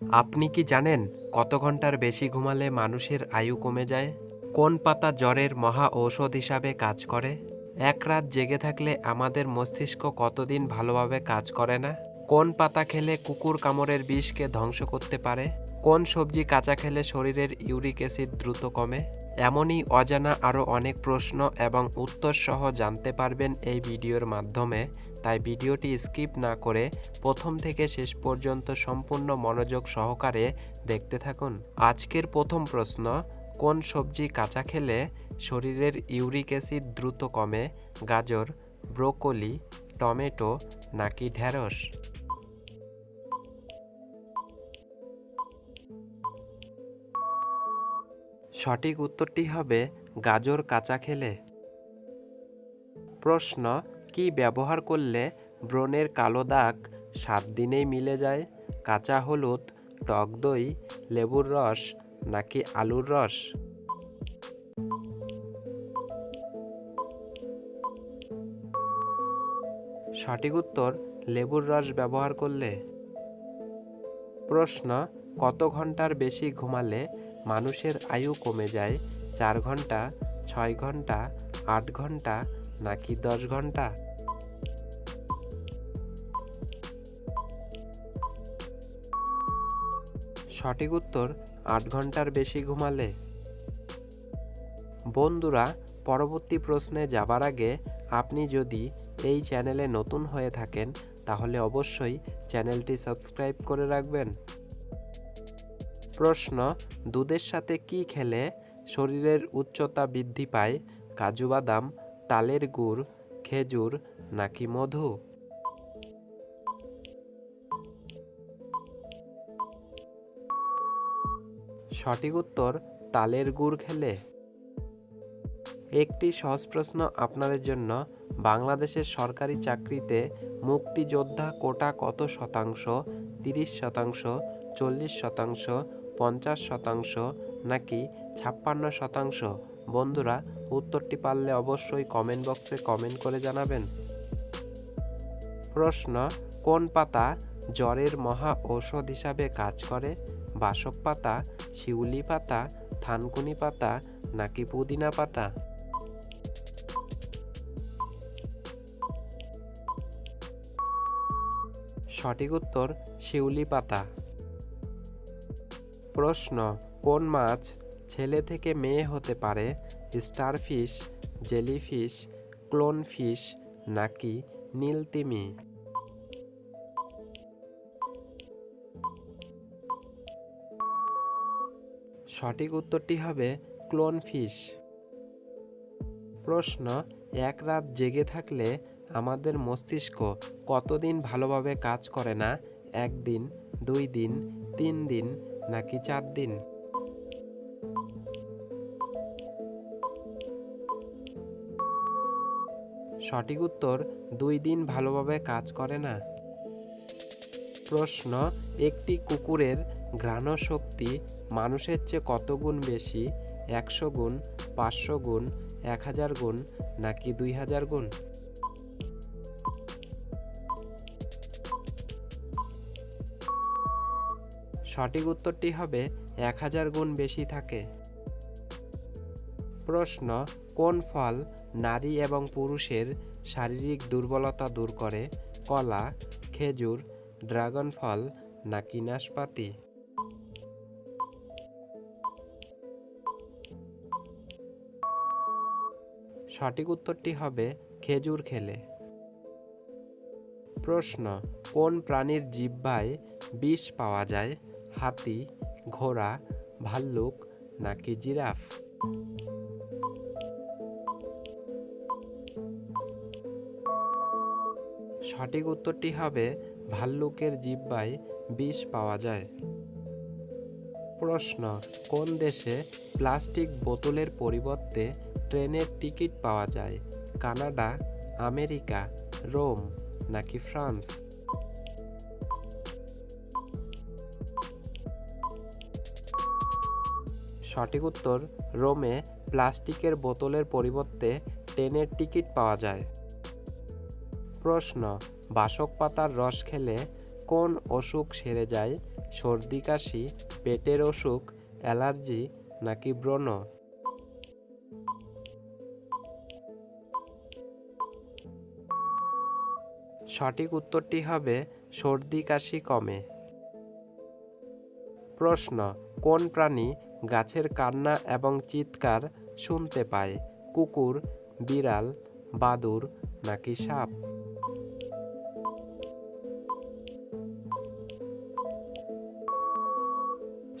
আপনি কি জানেন কত ঘণ্টার বেশি ঘুমালে মানুষের আয়ু কমে যায়? কোন পাতা জ্বরের মহা ঔষধ হিসাবে কাজ করে? এক রাত জেগে থাকলে আমাদের মস্তিষ্ক কতদিন ভালোভাবে কাজ করে না? কোন পাতা খেলে কুকুর কামড়ের বিষকে ধ্বংস করতে পারে? কোন সবজি কাঁচা খেলে শরীরের ইউরিক অ্যাসিড দ্রুত কমে? এমনই অজানা আরও অনেক প্রশ্ন এবং উত্তর সহ জানতে পারবেন এই ভিডিওর মাধ্যমে। তাই ভিডিওটি স্কিপ না করে প্রথম থেকে শেষ পর্যন্ত সম্পূর্ণ মনোযোগ সহকারে দেখতে থাকুন। আজকের প্রথম প্রশ্ন, কোন সবজি কাঁচা খেলে শরীরের ইউরিক অ্যাসিড দ্রুত কমে, গাজর, ব্রোকলি, টমেটো নাকি ঢ্যাঁড়স সঠিক উত্তরটি হবে গাজর কাঁচা খেলে। প্রশ্ন কি ব্যবহার করলে ব্রণের কালো দাগ সাত দিনেই মিলে যায়? কাঁচা হলুদ, টক দই, লেবুর রস নাকি আলুর রস? সঠিক উত্তর, লেবুর রস ব্যবহার করলে। প্রশ্ন, কত ঘণ্টার বেশি ঘুমালে মানুষের আয়ু কমে যায়? চার ঘণ্টা, ছয় ঘণ্টা আট ঘণ্টা নাকি দশ ঘণ্টা? সঠিক উত্তর, আট ঘণ্টার বেশি ঘুমালে। বন্ধুরা, পরবর্তী প্রশ্নে যাবার আগে আপনি যদি এই চ্যানেলে নতুন হয়ে থাকেন, তাহলে অবশ্যই চ্যানেলটি সাবস্ক্রাইব করে রাখবেন। প্রশ্ন, দুধের সাথে কি খেলে শরীরের উচ্চতা বৃদ্ধি পায়? কাজু বাদাম, তালের গুড়, খেজুর নাকি মধু? সঠিক উত্তর, তালের গুড় খেলে। একটি সহজ প্রশ্ন আপনাদের জন্য। বাংলাদেশের সরকারি চাকরিতে মুক্তিযোদ্ধা কোটা কত শতাংশ? তিরিশ শতাংশ, চল্লিশ শতাংশ, পঞ্চাশ শতাংশ নাকি ছাপ্পান্ন শতাংশ? বন্ধুরা, উত্তরটি পারলে অবশ্যই কমেন্ট বক্সে কমেন্ট করে জানাবেন। প্রশ্ন, কোন পাতা জ্বরের মহা ঔষধ হিসাবে কাজ করে? বাসক পাতা, শিউলি পাতা, থানকুনি পাতা, নাকি পুদিনা পাতা? সঠিক উত্তর, শিউলি পাতা। প্রশ্ন, কোন মাছ ছেলে থেকে মেয়ে হতে পারে স্টারফিশ, জেলিফিশ, ক্লোনফিশ নাকি নীলতিমি সঠিক উত্তরটি হবে ক্লোনফিশ। প্রশ্ন, এক রাত জেগে থাকলে আমাদের মস্তিষ্ক কতদিন ভালোভাবে কাজ করে না? একদিন, দুই দিন, তিন দিন নাকি চার দিন? সঠিক উত্তর দুই দিন ভালোভাবে কাজ করে না। প্রশ্ন, একটি কুকুরের ঘ্রাণ শক্তি মানুষের চেয়ে কত গুণ বেশি? একশো গুণ, পাঁচশো গুণ, এক হাজার গুণ, নাকি দুই হাজার গুণ? সঠিক উত্তরটি হবে, এক হাজার গুণ বেশি থাকে। প্রশ্ন কোন ফল নারী এবং পুরুষের শারীরিক দুর্বলতা দূর করে? কলা, খেজুর, ড্রাগন ফল নাকি নাশপাতি? সঠিক উত্তরটি হবে খেজুর খেলে। প্রশ্ন, কোন প্রাণীর জিহ্বায় বিষ পাওয়া যায়? হাতি, ঘোড়া, ভাল্লুক নাকি জিরাফ? সঠিক উত্তরটি হবে ভাল্লুকের জিহ্বায় বিষ পাওয়া যায়। প্রশ্ন, কোন দেশে প্লাস্টিক বোতলের পরিবর্তে ট্রেনের টিকিট পাওয়া যায়? কানাডা, আমেরিকা, রোম নাকি ফ্রান্স? সঠিক উত্তর, রোমে প্লাস্টিকের বোতলের পরিবর্তে ট্রেনের টিকিট পাওয়া যায়। প্রশ্ন, বাসক পাতার রস খেলে কোন অসুখ সেরে যায়? সর্দি, কাশি, পেটের অসুখ, অ্যালার্জি নাকি ব্রণ? সঠিক উত্তরটি হবে সর্দি, কাশি কমে। প্রশ্ন, কোন প্রাণী গাছের কান্না এবং চিৎকার শুনতে পায়? কুকুর, বিড়াল, বাদুর নাকি সাপ?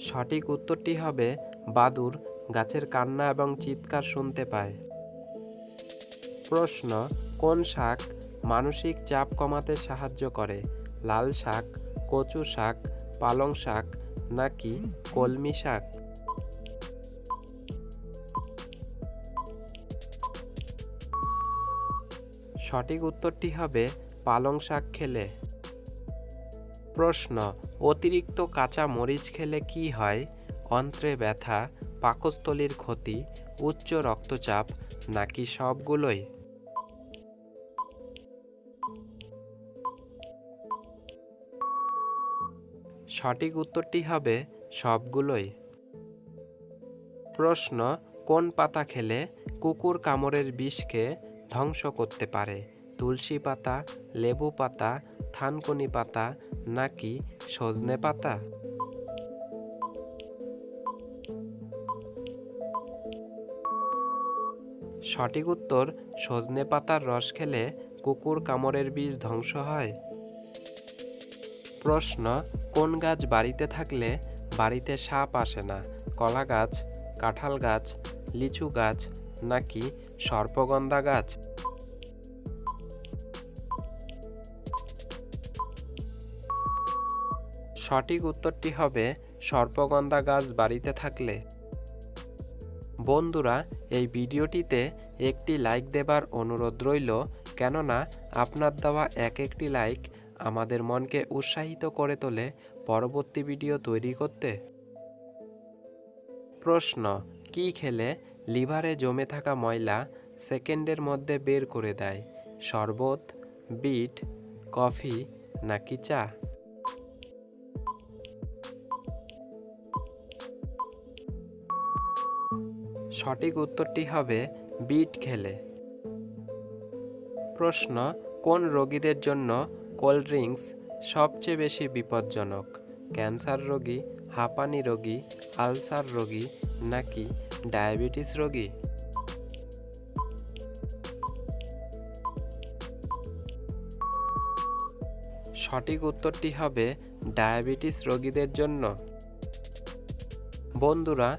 সঠিক উত্তরটি হবে বাদুর, গাছের কান্না এবং চিৎকার শুনতে পায়। প্রশ্ন, কোন শাক মানসিক চাপ কমাতে সাহায্য করে? লাল শাক, কচু শাক, পালং শাক নাকি কলমি শাক? সঠিক উত্তরটি হবে পালং শাক খেলে। প্রশ্ন, অতিরিক্ত কাঁচা মরিচ খেলে কি হয়? অন্ত্রে ব্যথা, পাকস্থলীর ক্ষতি, উচ্চ রক্তচাপ নাকি সবগুলোই? সঠিক উত্তরটি হবে সবগুলোই। প্রশ্ন, কোন পাতা খেলে কুকুর কামড়ের বিষকে ধ্বংস করতে পারে? তুলসী পাতা, লেবু পাতা থানকুনি পাতা নাকি সজনে পাতা? সঠিক উত্তর, সজনে পাতার রস খেলে কুকুর কামড়ের বিষ ধ্বংস হয়। প্রশ্ন, কোন গাছ বাড়িতে থাকলে বাড়িতে সাপ আসে না? কলা গাছ, কাঁঠাল গাছ, লিচু গাছ নাকি সর্পগন্ধা গাছ? সঠিক উত্তরটি হবে সর্পগন্ধা গাছ বাড়িতে থাকলে। বন্ধুরা, এই ভিডিওটিতে একটি লাইক দেবার অনুরোধ রইল, কেননা আপনার দেওয়া এক একটি লাইক আমাদের মনকে উৎসাহিত করে তোলে পরবর্তী ভিডিও তৈরি করতে। প্রশ্ন, কি খেলে লিভারে জমে থাকা ময়লা সেকেন্ডের মধ্যে বের করে দেয়? শরবত, বিট, কফি নাকি চা? সঠিক উত্তরটি হবে বিট খেলে। প্রশ্ন, কোন রোগীদের জন্য কোল্ড ড্রিঙ্কস সবচেয়ে বেশি বিপজ্জনক? ক্যান্সার রোগী, হাঁপানি রোগী, আলসার রোগী নাকি ডায়াবেটিস রোগী? সঠিক উত্তরটি হবে ডায়াবেটিস রোগীদের জন্য। বন্ধুরা